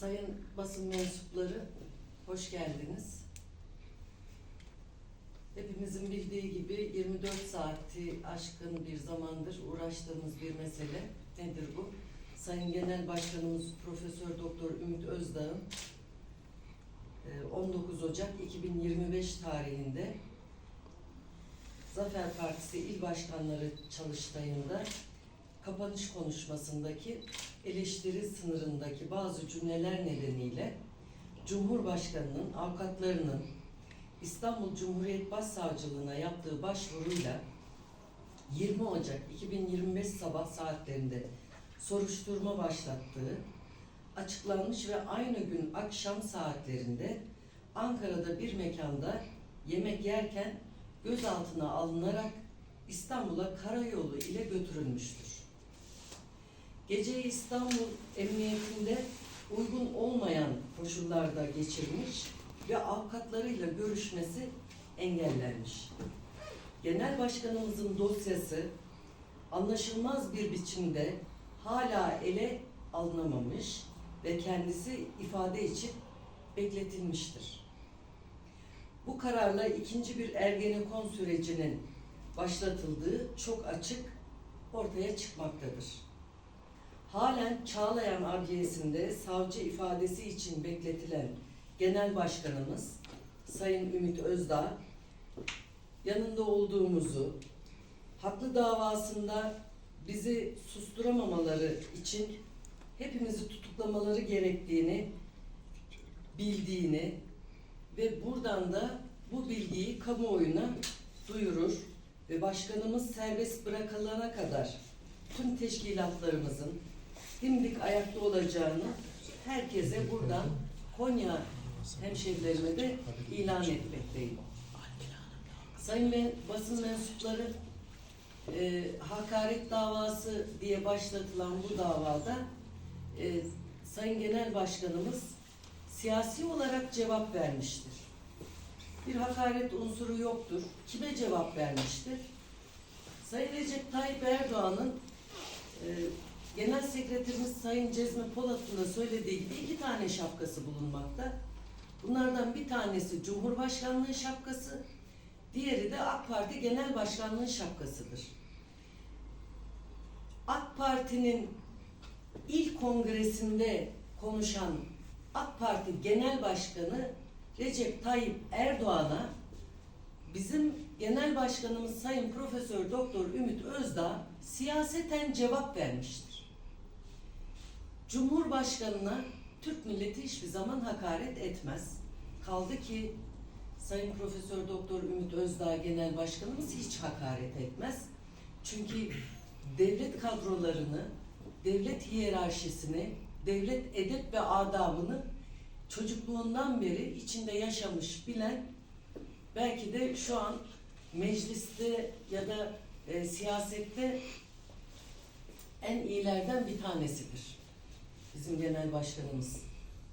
Sayın basın mensupları, hoş geldiniz. Hepimizin bildiği gibi 24 saati aşkın bir zamandır uğraştığımız bir mesele. Nedir bu? Sayın Genel Başkanımız Profesör Doktor Ümit Özdağ'ın e, 19 Ocak 2025 tarihinde Zafer Partisi İl Başkanları Çalıştayı'nda kapanış konuşmasındaki eleştiri sınırındaki bazı cümleler nedeniyle Cumhurbaşkanının avukatlarının İstanbul Cumhuriyet Başsavcılığına yaptığı başvuruyla 20 Ocak 2025 sabah saatlerinde soruşturma başlattığı açıklanmış ve aynı gün akşam saatlerinde Ankara'da bir mekanda yemek yerken gözaltına alınarak İstanbul'a karayolu ile götürülmüştür. Geceyi İstanbul Emniyetinde uygun olmayan koşullarda geçirmiş ve avukatlarıyla görüşmesi engellenmiş. Genel Başkanımızın dosyası anlaşılmaz bir biçimde hala ele alınamamış ve kendisi ifade için bekletilmiştir. Bu kararla ikinci bir Ergenekon sürecinin başlatıldığı çok açık ortaya çıkmaktadır. Halen Çağlayan Adliyesi'nde savcı ifadesi için bekletilen Genel Başkanımız Sayın Ümit Özdağ yanında olduğumuzu, haklı davasında bizi susturamamaları için hepimizi tutuklamaları gerektiğini bildiğini ve buradan da bu bilgiyi kamuoyuna duyurur ve başkanımız serbest bırakılana kadar tüm teşkilatlarımızın dimdik ayakta olacağını herkese buradan Konya hemşerilerime de ilan etmekteyim. Sayın ve basın mensupları e, hakaret davası diye başlatılan bu davada e, Sayın Genel Başkanımız siyasi olarak cevap vermiştir. Bir hakaret unsuru yoktur. Kime cevap vermiştir? Sayın Recep Tayyip Erdoğan'ın e, Genel Sekreterimiz Sayın Cezmi Polat'ın da söylediği gibi iki tane şapkası bulunmakta. Bunlardan bir tanesi Cumhurbaşkanlığı şapkası, diğeri de AK Parti Genel Başkanlığı şapkasıdır. AK Parti'nin il kongresinde konuşan AK Parti Genel Başkanı Recep Tayyip Erdoğan'a bizim Genel Başkanımız Sayın Profesör Doktor Ümit Özdağ siyaseten cevap vermiştir. Cumhurbaşkanına Türk milleti hiçbir zaman hakaret etmez. Kaldı ki Sayın Profesör Doktor Ümit Özdağ Genel Başkanımız hiç hakaret etmez. Çünkü devlet kadrolarını, devlet hiyerarşisini, devlet edep ve adabını çocukluğundan beri içinde yaşamış, bilen, belki de şu an mecliste ya da e, siyasette en iyilerden bir tanesidir. Bizim genel başkanımız.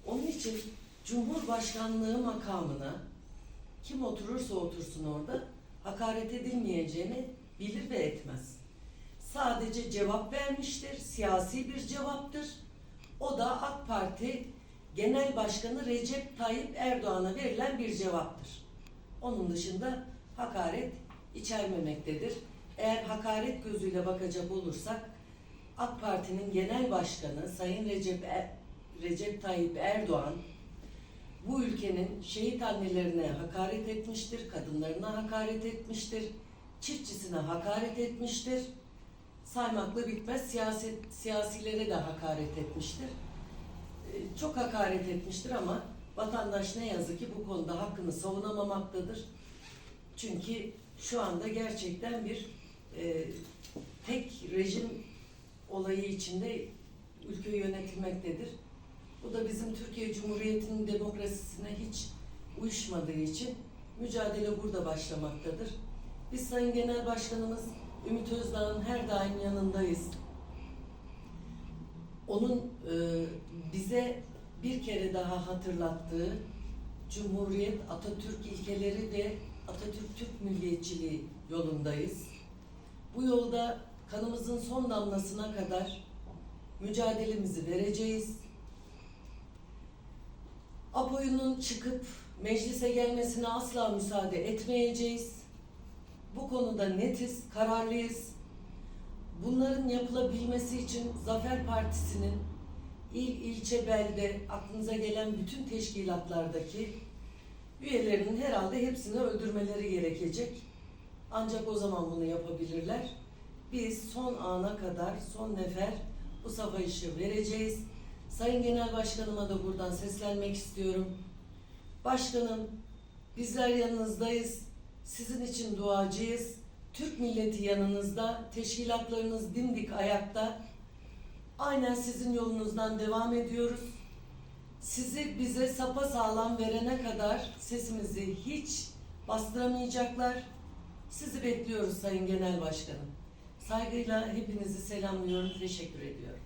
Onun için Cumhurbaşkanlığı makamına kim oturursa otursun orada hakaret edilmeyeceğini bilir ve etmez. Sadece cevap vermiştir, siyasi bir cevaptır. O da AK Parti Genel Başkanı Recep Tayyip Erdoğan'a verilen bir cevaptır. Onun dışında hakaret içermemektedir. Eğer hakaret gözüyle bakacak olursak AK Parti'nin genel başkanı Sayın Recep er Recep Tayyip Erdoğan bu ülkenin şehit annelerine hakaret etmiştir, kadınlarına hakaret etmiştir, çiftçisine hakaret etmiştir. Saymakla bitmez siyaset siyasilere de hakaret etmiştir. Ee, Çok hakaret etmiştir ama vatandaş ne yazık ki bu konuda hakkını savunamamaktadır. Çünkü şu anda gerçekten bir e, tek rejim olayı içinde ülke yönetilmektedir. Bu da bizim Türkiye Cumhuriyeti'nin demokrasisine hiç uyuşmadığı için mücadele burada başlamaktadır. Biz Sayın Genel Başkanımız Ümit Özdağ'ın her daim yanındayız. Onun e, bize bir kere daha hatırlattığı Cumhuriyet, Atatürk ilkeleri ve Atatürk Türk milliyetçiliği yolundayız. Bu yolda kanımızın son damlasına kadar mücadelemizi vereceğiz. Apo'yunun çıkıp meclise gelmesine asla müsaade etmeyeceğiz. Bu konuda netiz, kararlıyız. Bunların yapılabilmesi için Zafer Partisi'nin il, ilçe, belde, aklınıza gelen bütün teşkilatlardaki üyelerinin herhalde hepsini öldürmeleri gerekecek. Ancak o zaman bunu yapabilirler. Biz son ana kadar, son nefer bu savaşı vereceğiz. Sayın Genel Başkanıma da buradan seslenmek istiyorum. Başkanım, bizler yanınızdayız. Sizin için duacıyız. Türk milleti yanınızda, teşkilatlarınız dimdik ayakta. Aynen sizin yolunuzdan devam ediyoruz. Sizi bize sapa sağlam verene kadar sesimizi hiç bastıramayacaklar. Sizi bekliyoruz Sayın Genel Başkanım. Saygıyla hepinizi selamlıyorum, teşekkür ediyorum.